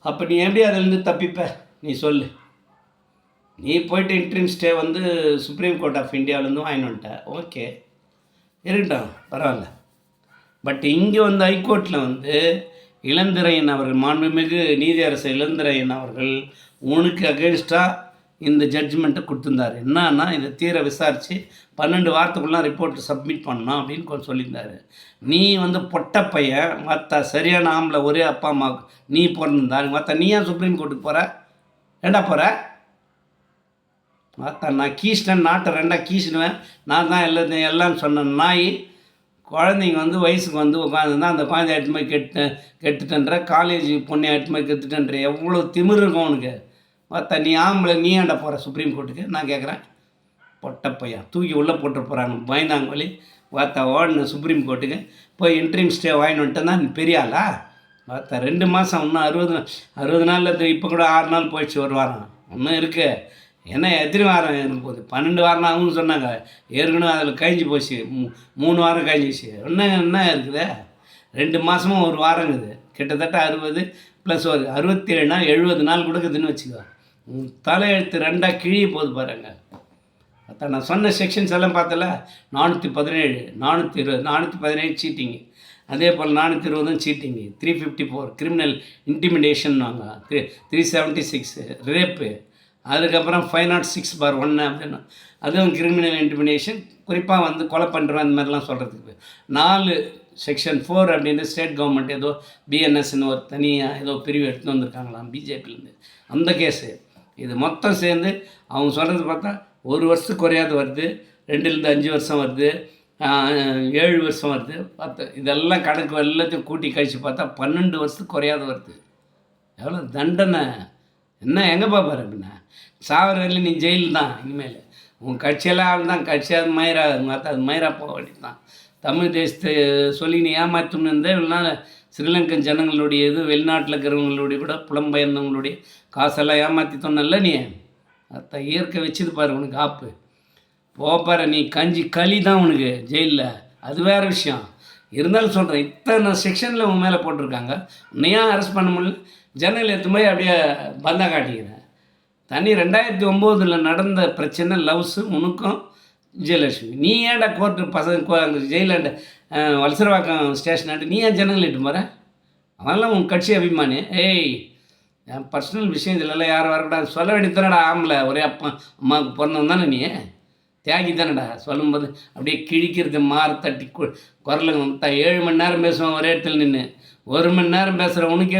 அப்போ நீ எப்படி அதிலேருந்து தப்பிப்ப? நீ சொல்லு. நீ போயிட்டு இன்ட்ரீம் ஸ்டே வந்து சுப்ரீம் கோர்ட் ஆஃப் இந்தியாவிலேருந்து வாங்கிட்டு வந்துட்ட. ஓகே இருக்கட்டும் பரவாயில்ல. பட் இங்கே வந்து ஹைகோர்ட்டில் வந்து இளந்திரையன் அவர்கள் மாண்புமிகு நீதியரசர் இளந்திரையன் அவர்கள் உனக்கு அகேன்ஸ்டாக இந்த ஜட்ஜ்மெண்ட்டை கொடுத்துருந்தாரு. என்னன்னா இதை தீர விசாரித்து பன்னெண்டு வாரத்துக்குள்ளே ரிப்போர்ட் சப்மிட் பண்ணணும் அப்படின்னு கொஞ்சம் சொல்லியிருந்தாரு. நீ வந்து பொட்ட பையன் மற்ற சரியான ஆம்பளை ஒரே அப்பா அம்மா நீ பிறந்திருந்தா மற்ற நீ ஏன் சுப்ரீம் கோர்ட்டுக்கு போகிற ஏண்டா போகிற மற்ற நான் கீசினேன் நாட்டை ரெண்டாக கீசினுவேன். நான் தான் எல்லாத்தையும் எல்லாம் சொன்ன நாய் குழந்தைங்க வந்து வயசுக்கு வந்து உட்காந்துருந்தா அந்த குழந்தைய எட்டு போய் கெட்டு கெட்டுட்டன்ற காலேஜ் பொண்ணை எட்டு போய் கெட்டுட்டன்ற எவ்வளோ திமிர் இருக்கும் உனக்கு. மற்ற நீ ஆம்பளை நீ ஆண்ட போகிற சுப்ரீம் கோர்ட்டுக்கு நான் கேட்குறேன் பொட்டப்பையா. பையன் தூக்கி உள்ளே போட்டு போகிறாங்க பயந்தாங்கோலி வார்த்தை ஓடின சுப்ரீம் கோர்ட்டுக்கு போய் இன்ட்ரீம் ஸ்டே வாங்கிட்டு தான் பெரியாளா பெரிய ரெண்டு மாதம் இன்னும் அறுபது அறுபது நாளில் இப்போ கூட ஆறு நாள் போயிடுச்சு ஒரு வாரம். இன்னும் இருக்கு. என்ன எத்தனை வாரம் எனக்கு போகுது. பன்னெண்டு வாரம் ஆகும்னு சொன்னாங்க. ஏற்கனவே அதில் கழிஞ்சு போச்சு. மூணு வாரம் கழிஞ்சிச்சு. இன்னும் என்ன இருக்குது? ரெண்டு மாதமும் ஒரு வாரங்குது. கிட்டத்தட்ட அறுபது ப்ளஸ் ஒரு அறுபத்தி எழுபது நாள் கொடுக்குதுன்னு வச்சுக்கோ. தலையெழுத்து ரெண்டாக கிழிய போகுது பாருங்க. அதான் நான் சொன்ன செக்ஷன்ஸ் எல்லாம் பார்த்தல? நானூற்றி பதினேழு நானூற்றி இருபது நானூற்றி பதினேழு சீட்டிங்கு அதே போல் நானூற்றி இருபதும் cheating three fifty four criminal intimidation வாங்க three three seventy six rape அதுக்கப்புறம் ஃபைவ் நாட் சிக்ஸ் பார் ஒன்று அப்படின்னு அதுவும் கிரிமினல் இன்டிமிடேஷன் குறிப்பாக வந்து கொலை பண்ணுறோம் அந்த மாதிரிலாம் சொல்கிறதுக்கு நாலு செக்ஷன் ஃபோர் அப்படின்னு ஸ்டேட் கவர்மெண்ட் ஏதோ பிஎன்எஸ்ன்னு ஒரு தனியாக ஏதோ பிரிவு எடுத்துன்னு வந்திருக்காங்களாம் பிஜேபிலேருந்து அந்த கேஸு இது மொத்தம் சேர்ந்து அவங்க சொல்கிறது பார்த்தா ஒரு வருஷத்துக்கு குறையாது வருது ரெண்டுலேருந்து அஞ்சு வருஷம் வருது ஏழு வருஷம் வருது பத்து இதெல்லாம் கணக்கு எல்லாத்தையும் கூட்டி கழித்து பார்த்தா பன்னெண்டு வருஷத்துக்கு குறையாது வருது. எவ்வளோ தண்டனை. என்ன எங்கே பார்ப்பாரு அப்படின்னா சாவர வரையிலும் நீ ஜெயில் தான் இனிமேல். உன் கட்சியெல்லாம் ஆள் தான் கட்சியாக மயிரா மற்ற அது மயிரா போக வேண்டியது தான். தமிழ் தேசத்தை சொல்லி நீ ஏமாற்றணும்னு இருந்தால் இவ்வளோ நாள் ஸ்ரீலங்கன் ஜனங்களுடைய இது வெளிநாட்டில் இருக்கிறவங்களுடைய கூட புலம்பெயர்ந்தவங்களுடைய காசெல்லாம் ஏமாற்றி சொன்னல நீ? அத்தை இயற்கை வச்சுது பாரு உனக்கு ஆப்பு. போப்பாரு நீ கஞ்சி களி தான் உனக்கு ஜெயிலில். அது வேறு விஷயம். இருந்தாலும் சொல்கிறேன் இத்தனை செக்ஷனில் உன் மேலே போட்டிருக்காங்க. உன்னையா அரெஸ்ட் பண்ண முடியல? ஜன்னல் எடுத்து போய் அப்படியே பந்தா காட்டிக்கிறேன். தனி ரெண்டாயிரத்தி ஒம்போதில் நடந்த பிரச்சனை லவ்ஸு உனக்கும் விஜயலட்சுமி. நீ ஏன்டா கோர்ட்டு பசங்க கோ- ஜெயிலாண்ட வல்சரவாக்கம் ஸ்டேஷனாட்டு நீ ஏன் ஜனங்கள் இட்டு போகிற அவன்லாம் உன் கட்சி அபிமானி. ஏய் என் பர்சனல் விஷயம் இதிலெல்லாம் யாரும் வரக்கூடாது. சொல்ல வேண்டியதானடா ஆம்பளை. ஒரே அப்பா அம்மாவுக்கு பிறந்தவன் தானே நீ? தியாகி தானடா. சொல்லும்போது அப்படியே கிழிக்கிறது மாறு தட்டி கு- குரலுங்க ஏழு மணி நேரம் பேசுவான் ஒரே இடத்துல நின்று ஒரு மணி நேரம் பேசுகிற உனக்கே